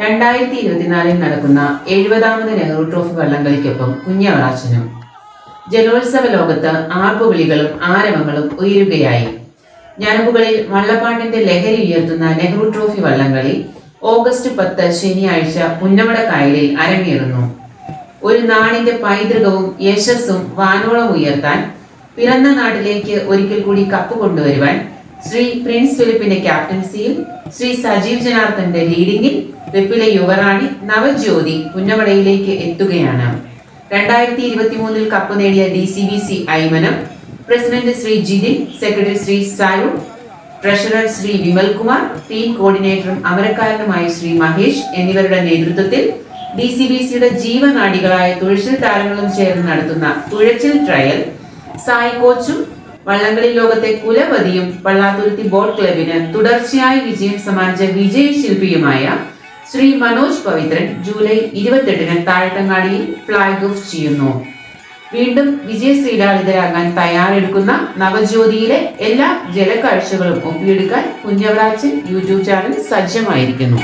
രണ്ടായിരത്തി ഇരുപത്തിനാലിൽ നടക്കുന്ന എഴുപതാമത് നെഹ്റു ട്രോഫി വള്ളംകളിക്കൊപ്പം കുഞ്ഞവളാച്ചനും ജലോത്സവ ലോകത്ത് ആർപ്പുവിളികളും ആരവങ്ങളും ഉയരുകയായി. ഞരമ്പുകളിൽ വള്ളപ്പാട്ടിന്റെ ലഹരി ഉയർത്തുന്ന നെഹ്റു ട്രോഫി വള്ളംകളി ഓഗസ്റ്റ് പത്ത് ശനിയാഴ്ച പുന്നമടക്കായലിൽ അരങ്ങേറുന്നു. ഒരു നാടിന്റെ പൈതൃകവും യശസ്സും വാനോളം ഉയർത്താൻ പിറന്ന നാട്ടിലേക്ക് ഒരിക്കൽ കൂടി കപ്പ് കൊണ്ടുവരുവാൻ ശ്രീ പ്രിൻസ് ഫിലിപ്പിന്റെ ക്യാപ്റ്റൻസിയും ശ്രീ സജീവ് ജനാർദ്ദന്റെ ലീഡിംഗിൽ വെപ്പിലെ യുവറാണി നവജ്യോതി പുന്നമടയിലേക്ക് എത്തുകയാണ്. രണ്ടായിരത്തി ഇരുപത്തി മൂന്നിൽ കപ്പ് നേടിയ D C B C Aymanam president Shri Jithin secretary Shri Saru treasurer Shri Vimalkumar team കോർഡിനേറ്ററും അമരക്കാരനുമായ ശ്രീ മഹേഷ് എന്നിവരുടെ നേതൃത്വത്തിൽ ഡി സി ബി സിയുടെ ജീവനാടികളായ തുഴച്ചിൽ താരങ്ങളും ചേർന്ന് നടത്തുന്ന തുഴച്ചിൽ ട്രയൽ സായി കോച്ചും വള്ളംകളി ലോകത്തെ കുലപതിയും പള്ളാത്തുരുത്തി ബോട്ട് ക്ലബിന് തുടർച്ചയായി വിജയം സമ്മാനിച്ച വിജയശില്പിയുമായ ശ്രീ മനോജ് പവിത്രൻ ജൂലൈ ഇരുപത്തെട്ടിന് താഴത്തങ്ങാടിയിൽ ഫ്ലാഗ് ഓഫ് ചെയ്യുന്നു. വീണ്ടും വിജയശ്രീലാളിതരാകാൻ തയ്യാറെടുക്കുന്ന നവജ്യോതിയിലെ എല്ലാ ജലക്കാഴ്ചകളും ഒപ്പിയെടുക്കാൻ കുഞ്ഞവറാച്ചൻ യൂട്യൂബ് ചാനൽ സജ്ജമായിരിക്കുന്നു.